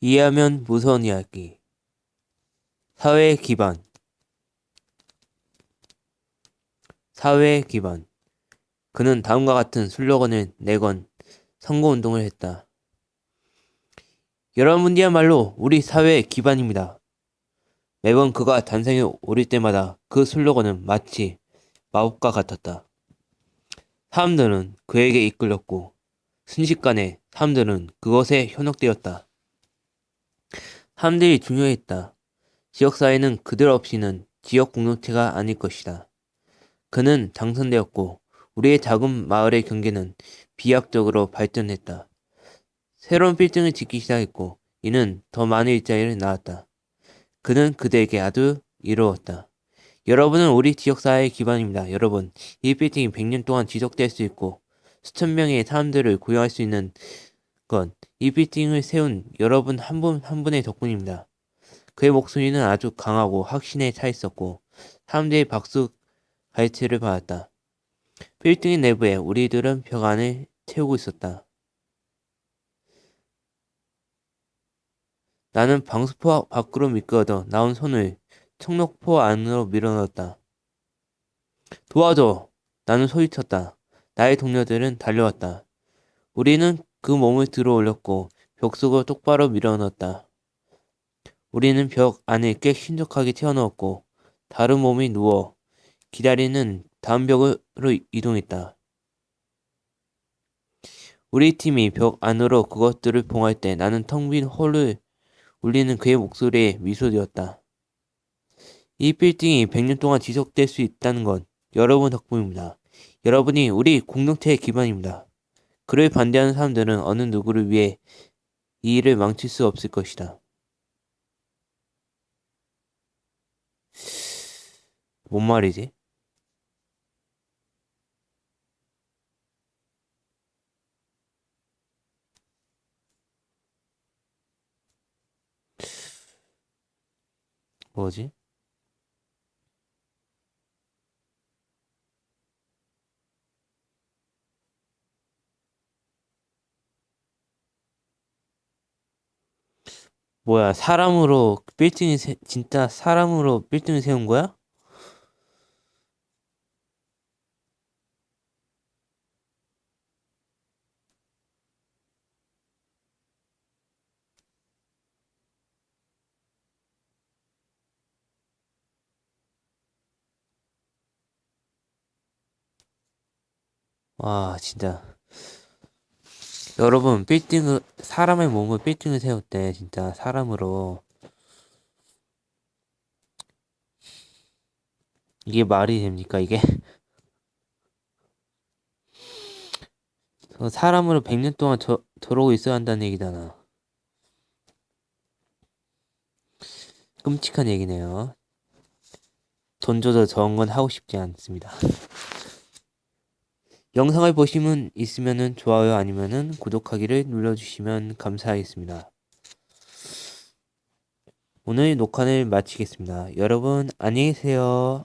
이해하면 무서운 이야기. 사회 기반. 사회 기반. 그는 다음과 같은 슬로건을 내건 선거 운동을 했다. 여러분이야말로 우리 사회의 기반입니다. 매번 그가 단상에 오를 때마다 그 슬로건은 마치 마법과 같았다. 사람들은 그에게 이끌렸고 순식간에 사람들은 그것에 현혹되었다. 사람들이 중요했다. 지역사회는 그들 없이는 지역 공동체가 아닐 것이다. 그는 당선되었고 우리의 작은 마을의 경계는 비약적으로 발전했다. 새로운 빌딩을 짓기 시작했고 이는 더 많은 일자리를 낳았다. 그는 그들에게 아주 이로웠다. 여러분은 우리 지역사회의 기반입니다. 여러분, 이 빌딩이 100년 동안 지속될 수 있고 수천 명의 사람들을 고용할 수 있는 건 이 빌딩을 세운 여러분 한분한 분의 덕분입니다. 그의 목소리는 아주 강하고 확신에 차 있었고 사람들의 박수 갈채를 받았다. 빌딩의 내부에 우리들은 벽 안을 채우고 있었다. 나는 방수포 밖으로 미끄러져 나온 손을 청록포 안으로 밀어넣었다. 도와줘! 나는 소리쳤다. 나의 동료들은 달려왔다. 우리는 그 몸을 들어 올렸고 벽 속으로 똑바로 밀어넣었다. 우리는 벽 안에 꽤 신속하게 튀어넣었고 다른 몸이 누워 기다리는 다음 벽으로 이동했다. 우리 팀이 벽 안으로 그것들을 봉할 때 나는 텅 빈 홀을 울리는 그의 목소리에 미소되었다. 이 빌딩이 100년 동안 지속될 수 있다는 건 여러분 덕분입니다. 여러분이 우리 공동체의 기반입니다. 그를 반대하는 사람들은 어느 누구를 위해 이 일을 망칠 수 없을 것이다. 뭔 말이지? 뭐지? 뭐야, 사람으로 빌딩이 세, 진짜 사람으로 빌딩을 세운 거야? 와, 진짜. 여러분, 빌딩을, 사람의 몸을 빌딩을 세울 때, 진짜 사람으로. 이게 말이 됩니까, 이게? 사람으로 100년 동안 저, 저러고 있어야 한다는 얘기잖아. 끔찍한 얘기네요. 돈 줘도 저런 건 하고 싶지 않습니다. 영상을 보시면 있으면은 좋아요 아니면은 구독하기를 눌러주시면 감사하겠습니다. 오늘 녹화를 마치겠습니다. 여러분 안녕히 계세요.